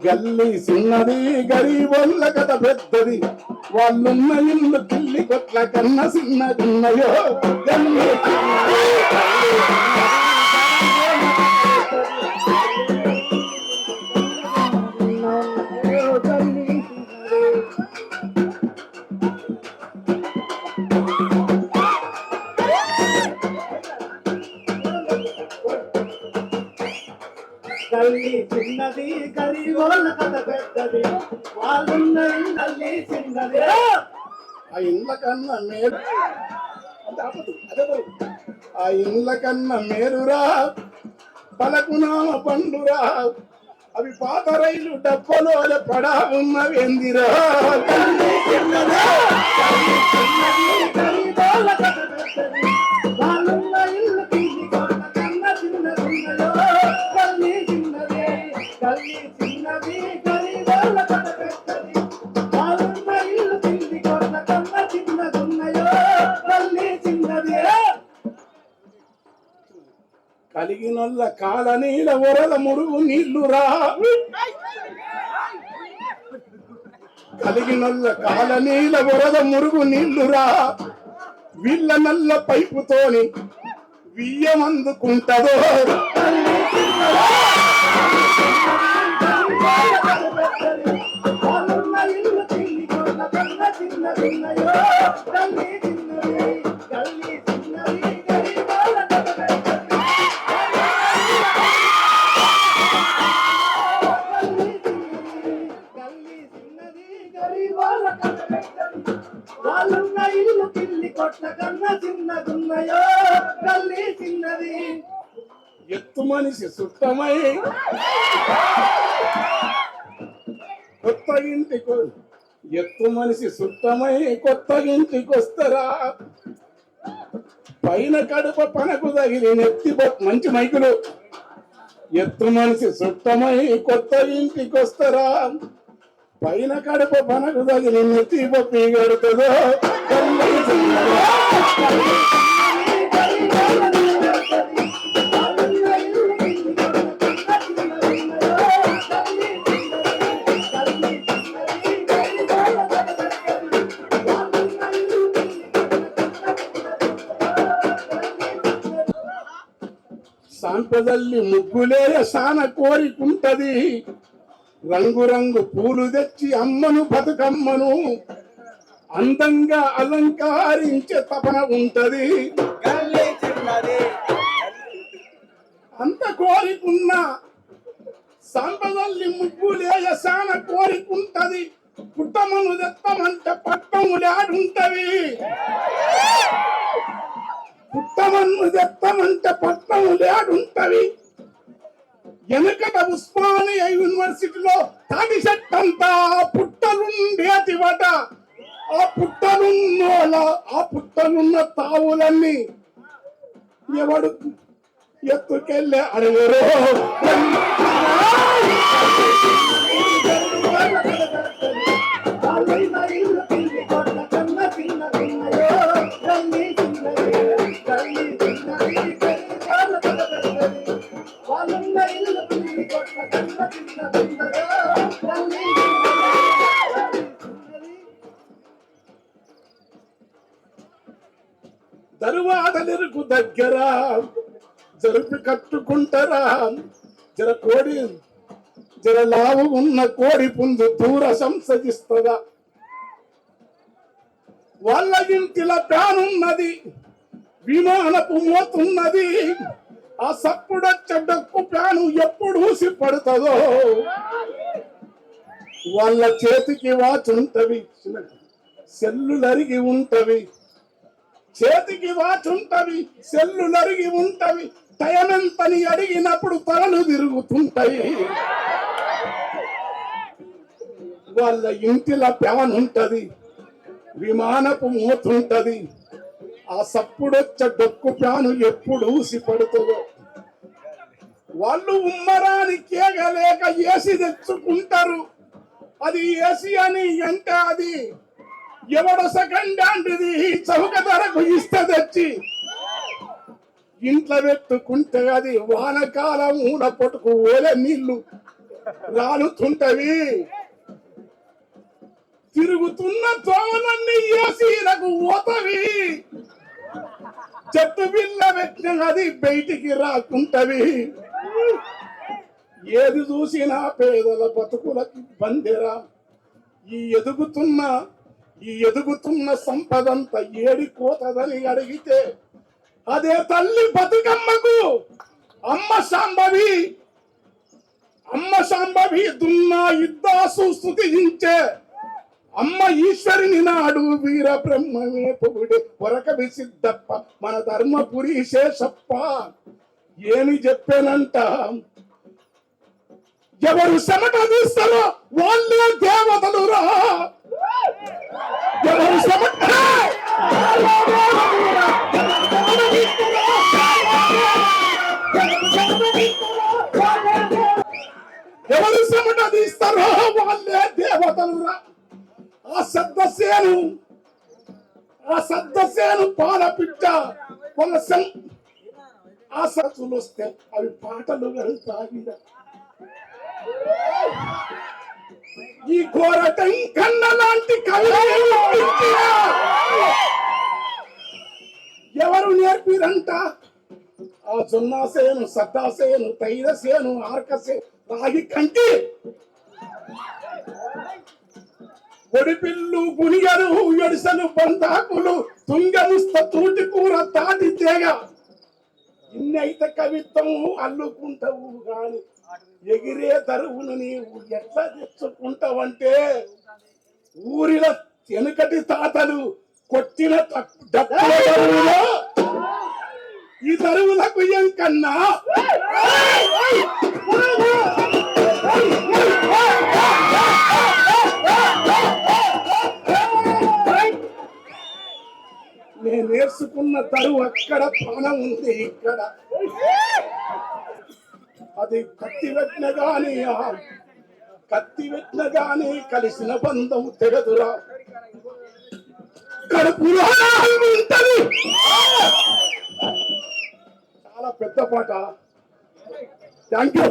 గల్లి చిన్నది గరీబొల్ల కథ పెద్దది. వాళ్ళున్న ఇల్లు కిల్లి కొట్ల కన్న చిన్నదిన్నయో గల్లి తల్లి చిన్నది గరీబోళ్ళ కథ పెద్దది. వాళ్ళున్న తల్లి చిన్నది. ఆ ఇండ్ల కన్నా బరువు. ఆ ఇండ్ల కన్నా మేరురా పలకునామ పండురా. అవి పాత రైలు డబ్బలో పడా ఉన్నవేందిరా చిన్నది. కలిగినొల్ల కాల నీల ఒరల మురుగు నీళ్ళురా కలిగినొల్ల కాల నీల ఒరల మురుగు నీళ్ళురా వీళ్ళ నల్ల పైపుతోని బియ్యమందుకుంటదో చిన్న చిన్న చిన్నదున్నయో తల్లి చిన్నది. ఎత్తు మనిషి సుట్టమై. కొత్త ఇంటికి ఎత్తు మనిషి సుట్టమై కొత్త ఇంటికి వస్తారా? పైన కడుప పనకు తగిలి నెత్తి మంచి మైకులు. ఎత్తు మనిషి సుట్టమై కొత్త ఇంటికి వస్తారా? పైన కడుప పనకు తగిలి నెత్తి బొప్పి గడుతుందో సాంపదల్లి ముగ్గులే సాన కోరికుంటది. రంగు రంగు పూలు తెచ్చి అమ్మను బతుకమ్మను అందంగా అలంకరించే తపన ఉంటది. అంత కోరికున్న సంపదల్లి ముగ్గులే సాన కోరికుంటది. పుట్టమను తెత్తమంటే పట్టములాడుంటవి పుట్టమన్ను చెప్తామంటే పట్టణము లేడుంటవి వెనకట ఉస్మానియా యూనివర్సిటీలో తడి చెట్టంతా పుట్టలుండేటివట ఆ పుట్టలున్నోల ఆ పుట్టలున్న తావులన్నీ ఎవడు ఎత్తుకెళ్ళే అడగరు? తరువాతలిరుకు దగ్గర జరుపు కట్టుకుంటారా? జర కోడి జర లావు ఉన్న కోడి పుంజు దూర సంసగిస్తుందా వాళ్ళ ఇంటిల ప్యానున్నది విమానపు మోతున్నది. ఆ సప్పుడ డొక్కు ప్యాను ఎప్పుడు ఊసి పడుతుందో వాళ్ళ చేతికి వాచ్ ఉంటవి సెల్లులరిగి ఉంటవి. చేతికి వాచ్ ఉంటవి సెల్లులరిగి ఉంటవి టయమెంతని అడిగినప్పుడు తలలు తిరుగుతుంటాయి. వాళ్ళ ఇంటిలో పెవనుంటది విమానపు మూతుంటది. ఆ సప్పుడొచ్చ డొక్కు ప్యాను ఎప్పుడు ఊసి పడుతుందో వాళ్ళు ఉమ్మరాని కేగలేక ఏసి తెచ్చుకుంటారు. అది ఏసి అని అంటే అది ఎవడ సెకండ్ చౌక ధరకు ఇస్తే తెచ్చి. ఇంట్లో పెట్టుకుంటే అది వానకాలం ఊన పొట్టుకు ఓలే నీళ్ళు రాలుతుంటవి. తిరుగుతున్న తోమలన్నీ ఏసీలకు ఓతవి. చెట్టు బిల్ల పెట్టిన అది బయటికి రాకుంటవి. ఏది చూసినా పేదల బతుకులకి బందిరా. ఈ ఎదుగుతున్న ఈ ఎదుగుతున్న సంపదంతా ఏడి కోతదని అడిగితే అదే తల్లి బతుకమ్మకు అమ్మ సాంబవి అమ్మ సాంబవి దున్నా ఇద్దాసు స్థుతించే అమ్మ ఈశ్వరిని నాడు వీర బ్రహ్మమే పొగుడే కొరక విసిద్ధప్ప మన ధర్మపురి శేషప్ప. ఏమి చెప్పానంట? ఎవరు చెమట తీస్తారో వాళ్ళే దేవతలు రా. ఎవరు సమట తీస్తారో వాళ్ళే దేవతలు ఆ సద్దసేను ఆ సద్దసేను పాల పిట్ట కొలసం ఆ సత్తులు వస్తే అవి పాటలు వెళ్తాయిరా ఈ ఘోరటం కన్న లాంటి ఎవరు నేర్పిరంట? ఆ జొన్నాసేను సద్దాసేను తైరసేను ఆర్కసే రాగి కంటి. ఒడిపిల్లు గునిగలు ఎడిసలు బంధాకులు తుంగముస్త తూటి కూర తాటి తేగ. ఇన్నైతే కవిత్వం అల్లుకుంటావు గాని ఎగిరే దరువును నీవు ఎట్లా తెచ్చుకుంటావంటే ఊరిన వెనుకటి తాతలు కొట్టిన తప్పు- ఈ దరువులకు ఏం కన్నా? నేను నేర్చుకున్న తరువు అక్కడ ప్రాణం ఉంది ఇక్కడ. అది కత్తి పెట్టిన గాని కత్తి పెట్టిన గాని కలిసిన బంధం తెగదురా. కడుపులో ఉంటది. చాలా పెద్ద పాట. Thank you